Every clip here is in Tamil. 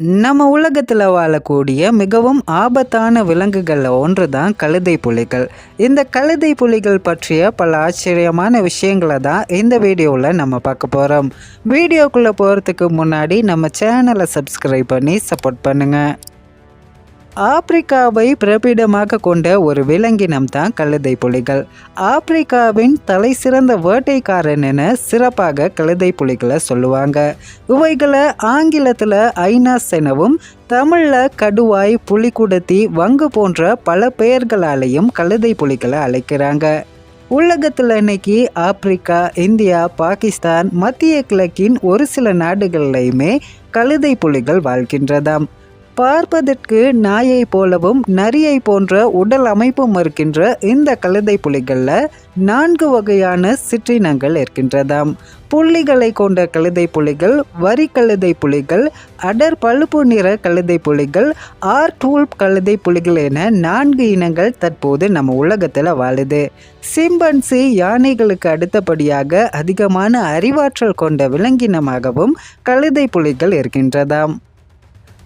நம்ம உலகத்தில் வாழக்கூடிய மிகவும் ஆபத்தான விலங்குகளில் ஒன்று தான் கழுதை புலிகள். இந்த கழுதை புலிகள் பற்றிய பல ஆச்சரியமான விஷயங்களை தான் இந்த வீடியோவில் நம்ம பார்க்க போகிறோம் வீடியோக்குள்ளே போகிறதுக்கு முன்னாடி நம்ம சேனலை சப்ஸ்கிரைப் பண்ணி சப்போர்ட் பண்ணுங்கள் ஆப்பிரிக்காவை பிறப்பிடமாக கொண்ட ஒரு விலங்கினம் தான் கழுதை புலிகள். ஆப்பிரிக்காவின் தலை சிறந்த வேட்டைக்காரன் என சிறப்பாக கழுதை புலிகளை சொல்லுவாங்க. இவைகளை ஆங்கிலத்தில் ஐநாஸ் எனவும் தமிழில் கடுவாய் புலிக்குடத்தி வங்கு போன்ற பல பெயர்களாலேயும் கழுதை புலிகளை அழைக்கிறாங்க. உலகத்தில் இன்னைக்கு ஆப்பிரிக்கா இந்தியா பாகிஸ்தான் மத்திய கிழக்கின் ஒரு சில நாடுகள்லையுமே கழுதை புலிகள் வாழ்கின்றதாம். பார்ப்பதற்கு நாயை போலவும் நரியை போன்ற உடல் அமைப்பும் இருக்கின்ற இந்த கழுதை புலிகளில் நான்கு வகையான சிற்றினங்கள் இருக்கின்றதாம். புள்ளிகளை கொண்ட கழுதை புலிகள் வரி கழுதை புலிகள் அடர் பழுப்பு நிற கழுதை புலிகள் ஆர் டூல் கழுதை புலிகள் என நான்கு இனங்கள் தற்போது நம்ம உலகத்தில் வாழுது. சிம்பன்சி யானைகளுக்கு அடுத்தபடியாக அதிகமான அறிவாற்றல் கொண்ட விலங்கினமாகவும் கழுதை புலிகள் இருக்கின்றதாம்.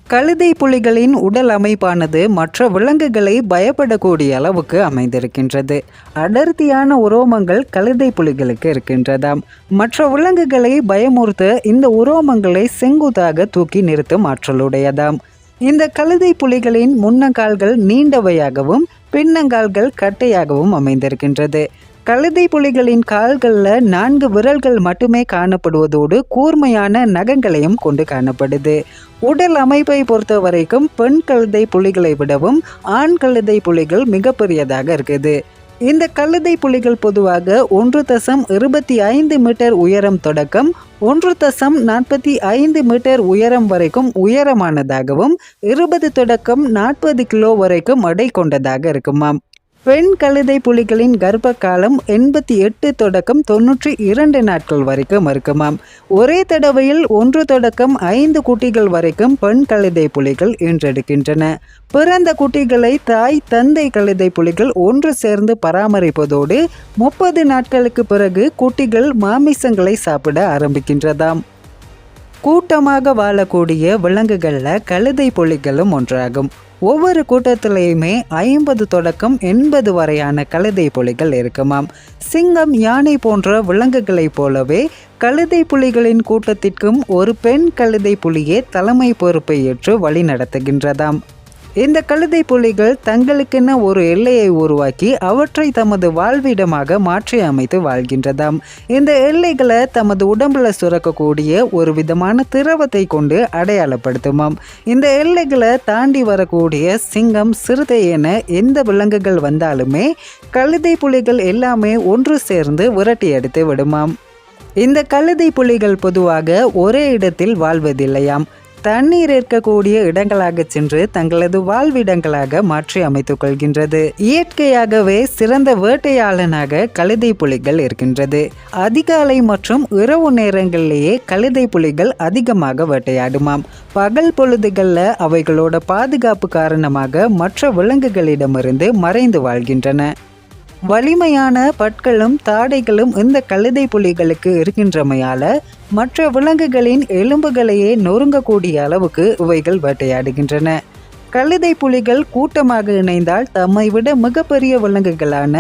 கழுதை புலிகளின் உடல் அமைப்பானது மற்ற விலங்குகளை பயப்படக்கூடிய அளவுக்கு அமைந்திருக்கின்றது. அடர்த்தியான உரோமங்கள் கழுதை புலிகளுக்கு இருக்கின்றதாம். மற்ற விலங்குகளை பயமுறுத்த இந்த உரோமங்களை செங்குத்தாக தூக்கி நிறுத்தும் ஆற்றலுடையதாம் இந்த கழுதை புலிகளின் முன்னங்கால்கள் நீண்டவையாகவும் பின்னங்கால்கள் கட்டையாகவும் அமைந்திருக்கின்றது. கழுதை புலிகளின் கால்களில் நான்கு விரல்கள் மட்டுமே காணப்படுவதோடு கூர்மையான நகங்களையும் கொண்டு காணப்படுது. உடல் அமைப்பை பொறுத்த வரைக்கும் பெண் கழுதை புலிகளை விடவும் ஆண் கழுதை புலிகள் மிகப்பெரியதாக இருக்குது. இந்த கழுதை புலிகள் பொதுவாக ஒன்று தசம் இருபத்தி ஐந்து மீட்டர் உயரம் தொடக்கம் ஒன்று தசம் நாற்பத்தி ஐந்து மீட்டர் உயரம் வரைக்கும் உயரமானதாகவும் இருபது தொடக்கம் நாற்பது கிலோ வரைக்கும் எடை கொண்டதாக இருக்குமாம். பெண் கழுதை புலிகளின் கர்ப்ப காலம் எண்பத்தி எட்டு தொடக்கம் தொன்னூற்றி இரண்டு நாட்கள் வரைக்கும் இருக்குமாம். ஒரே தடவையில் ஒன்று தொடக்கம் ஐந்து குட்டிகள் வரைக்கும் பெண் கழுதை புலிகள் ஈன்றெடுக்கின்றன பிறந்த குட்டிகளை தாய் தந்தை கழுதை புலிகள் ஒன்று சேர்ந்து பராமரிப்பதோடு முப்பது நாட்களுக்கு பிறகு குட்டிகள் மாமிசங்களை சாப்பிட ஆரம்பிக்கின்றதாம். கூட்டமாக வாழக்கூடிய விலங்குகளில் கழுதை புலிகளும் ஒன்றாகும். ஒவ்வொரு கூட்டத்திலையுமே ஐம்பது தொடக்கம் எண்பது வரையான கழுதை புலிகள் இருக்குமாம். சிங்கம் யானை போன்ற விலங்குகளைப் போலவே கழுதை புலிகளின் கூட்டத்திற்கும் ஒரு பெண் கழுதை புலியே தலைமை பொறுப்பை ஏற்று வழி நடத்துகின்றதாம் இந்த கழுதை புலிகள் தங்களுக்கென ஒரு எல்லையை உருவாக்கி அவற்றை தமது வாழ்விடமாக மாற்றி அமைத்து வாழ்கின்றதாம். இந்த எல்லைகளை தமது உடம்புல சுரக்கக்கூடிய ஒரு விதமான திரவத்தை கொண்டு அடையாளப்படுத்துமாம். இந்த எல்லைகளை தாண்டி வரக்கூடிய சிங்கம் சிறுத்தை என எந்த விலங்குகள் வந்தாலுமே கழுதை புலிகள் எல்லாமே ஒன்று சேர்ந்து விரட்டி எடுத்து விடுமாம். இந்த கழுதை புலிகள் பொதுவாக ஒரே இடத்தில் வாழ்வதில்லையாம். தண்ணீர் இருக்கக்கூடிய இடங்களாக சென்று தங்களது வாழ்விடங்களாக மாற்றி அமைத்துக் கொள்கின்றது. இயற்கையாகவே சிறந்த வேட்டையாளனாக கழுதை புலிகள் இருக்கின்றது. அதிகாலை மற்றும் இரவு நேரங்களிலேயே கழுதை புலிகள் அதிகமாக வேட்டையாடுமாம். பகல் பொழுதுகளில் அவைகளோட பாதுகாப்பு காரணமாக மற்ற விலங்குகளிடமிருந்து மறைந்து வாழ்கின்றன. வலிமையான பற்களும் தாடைகளும் இந்த கழுதை புலிகளுக்கு இருக்கின்றமையால மற்ற விலங்குகளின் எலும்புகளையே நொறுங்கக்கூடிய அளவுக்கு இவைகள் வேட்டையாடுகின்றன. கழுதை புலிகள் கூட்டமாக இணைந்தால் தம்மை விட மிகப்பெரிய விலங்குகளான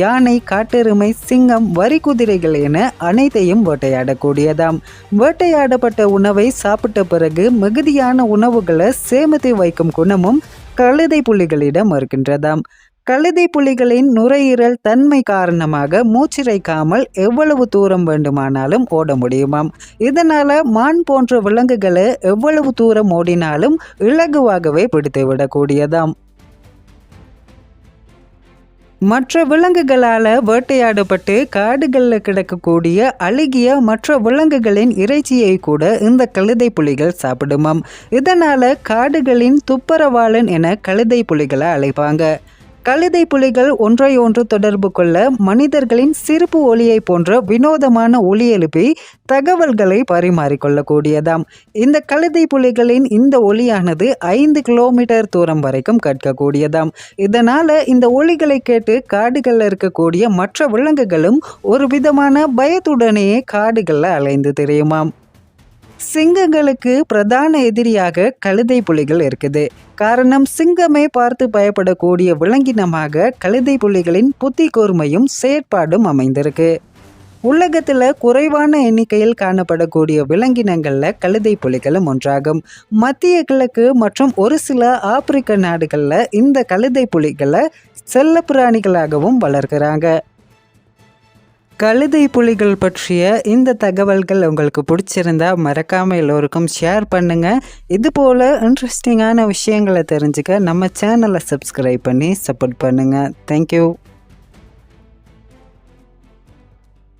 யானை காட்டெருமை சிங்கம் வரி குதிரைகள் என அனைத்தையும் வேட்டையாடக்கூடியதாம். வேட்டையாடப்பட்ட உணவை சாப்பிட்ட பிறகு மிகுதியான உணவுகளை சேமித்து வைக்கும் குணமும் கழுதை புலிகளிடம் இருக்கின்றதாம். கழுதை புலிகளின் நுரையீரல் தன்மை காரணமாக மூச்சிறைக்காமல் எவ்வளவு தூரம் வேண்டுமானாலும் ஓட முடியுமாம். இதனால மான் போன்ற விலங்குகளை எவ்வளவு தூரம் ஓடினாலும் இலகுவாகவே பிடித்து விடக்கூடியதாம் மற்ற விலங்குகளால் வேட்டையாடப்பட்டு காடுகளில் கிடக்கக்கூடிய அழுகிய மற்ற விலங்குகளின் இறைச்சியை கூட இந்த கழுதை புலிகள் சாப்பிடுமாம். இதனால காடுகளின் துப்பரவாளன் என கழுதை புலிகளை அழைப்பாங்க. கழுதை புலிகள் ஒன்றையொன்று தொடர்பு கொள்ள மனிதர்களின் சிரிப்பு ஒளியை போன்ற வினோதமான ஒளி எழுப்பி தகவல்களை பரிமாறிக்கொள்ளக்கூடியதாம். இந்த கழுதை புலிகளின் இந்த ஒளியானது ஐந்து கிலோமீட்டர் தூரம் வரைக்கும் கேட்கக்கூடியதாம் இதனால இந்த ஒளிகளை கேட்டு காடுகளில் இருக்கக்கூடிய மற்ற விலங்குகளும் ஒரு விதமான பயத்துடனேயே காடுகளில் அலைந்து தெரியுமாம். சிங்கங்களுக்கு பிரதான எதிரியாக கழுதை புலிகள் இருக்குது. காரணம் சிங்கமே பார்த்து பயப்படக்கூடிய விலங்கினமாக கழுதை புலிகளின் புத்தி கூர்மையும் செயற்பாடும் அமைந்திருக்கு. உலகத்தில் குறைவான எண்ணிக்கையில் காணப்படக்கூடிய விலங்கினங்களில் கழுதை புலிகளும் ஒன்றாகும். மத்திய கிழக்கு மற்றும் ஒரு சில ஆப்பிரிக்க நாடுகளில் இந்த கழுதை புலிகளை செல்ல பிராணிகளாகவும் கழுதை புலிகள் பற்றிய இந்த தகவல்கள் உங்களுக்கு பிடிச்சிருந்தா மறக்காமல் எல்லோருக்கும் ஷேர் பண்ணுங்கள் இது போல் இன்ட்ரெஸ்டிங்கான விஷயங்களை தெரிஞ்சுக்க நம்ம சேனலை சப்ஸ்கிரைப் பண்ணி சப்போர்ட் பண்ணுங்கள் தேங்க்யூ